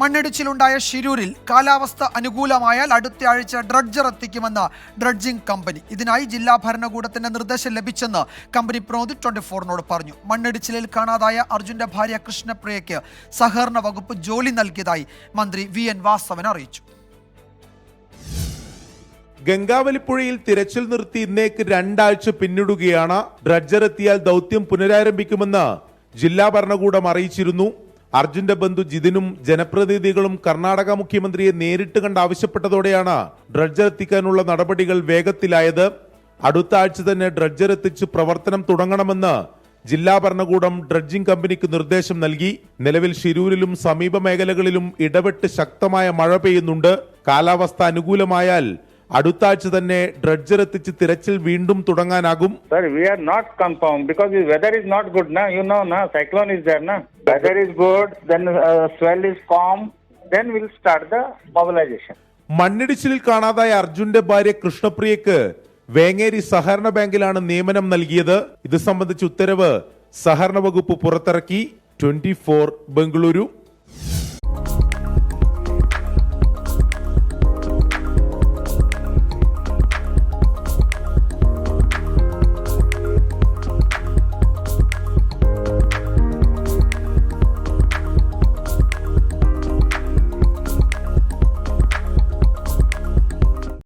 മണ്ണിടിച്ചിലുണ്ടായ ഷിരൂരിൽ കാലാവസ്ഥ അനുകൂലമായാൽ അടുത്ത ആഴ്ച ഡ്രഡ്ജർ എത്തിക്കുമെന്ന് ഡ്രഡ്ജിംഗ് കമ്പനി. ഇതിനായി ജില്ലാ ഭരണകൂടത്തിന്റെ നിർദ്ദേശം ലഭിച്ചെന്ന് കമ്പനി പ്രമോദി ട്വന്റി ഫോറിനോട് പറഞ്ഞു. മണ്ണിടിച്ചിലിൽ കാണാതായ അർജുന്റെ ഭാര്യ കൃഷ്ണപ്രിയയ്ക്ക് സഹകരണ വകുപ്പ് ജോലി നൽകിയതായി മന്ത്രി വി എൻ വാസവൻ അറിയിച്ചു. ഗംഗാവലിപ്പുഴയിൽ തിരച്ചിൽ നിർത്തി ഇന്നേക്ക് രണ്ടാഴ്ച പിന്നിടുകയാണ്. ഡ്രഡ്ജർ എത്തിയാൽ ദൗത്യം പുനരാരംഭിക്കുമെന്ന് ജില്ലാ ഭരണകൂടം അറിയിച്ചിരുന്നു. അർജുന്റെ ബന്ധു ജിതിനും ജനപ്രതിനിധികളും കർണാടക മുഖ്യമന്ത്രിയെ നേരിട്ട് കണ്ട് ആവശ്യപ്പെട്ടതോടെയാണ് ഡ്രഡ്ജർ എത്തിക്കാനുള്ള നടപടികൾ വേഗത്തിലായത്. അടുത്ത ആഴ്ച തന്നെ ഡ്രഡ്ജർ എത്തിച്ച് പ്രവർത്തനം തുടങ്ങണമെന്ന് ജില്ലാ ഭരണകൂടം ഡ്രഡ്ജിംഗ് കമ്പനിക്ക് നിർദ്ദേശം നൽകി. നിലവിൽ ഷിരൂരിലും സമീപ മേഖലകളിലും ഇടപെട്ട് ശക്തമായ മഴ പെയ്യുന്നുണ്ട്. കാലാവസ്ഥ അനുകൂലമായാൽ അടുത്ത ആഴ്ച തന്നെ ഡ്രഡ്ജർ എത്തിച്ച് തിരച്ചിൽ വീണ്ടും തുടങ്ങാനാകും. Are not confirmed because the weather not good you know cyclone Weather is good, then uh, swell is calm, then we'll start the mobilization. മണ്ണിടിച്ചിലിൽ കാണാതായ അർജുന്റെ ഭാര്യ കൃഷ്ണപ്രിയക്ക് വേങ്ങേരി സഹകരണ ബാങ്കിലാണ് നിയമനം നൽകിയത്. ഇത് സംബന്ധിച്ച ഉത്തരവ് സഹകരണ വകുപ്പ് പുറത്തിറക്കി. Twenty four Bengaluru.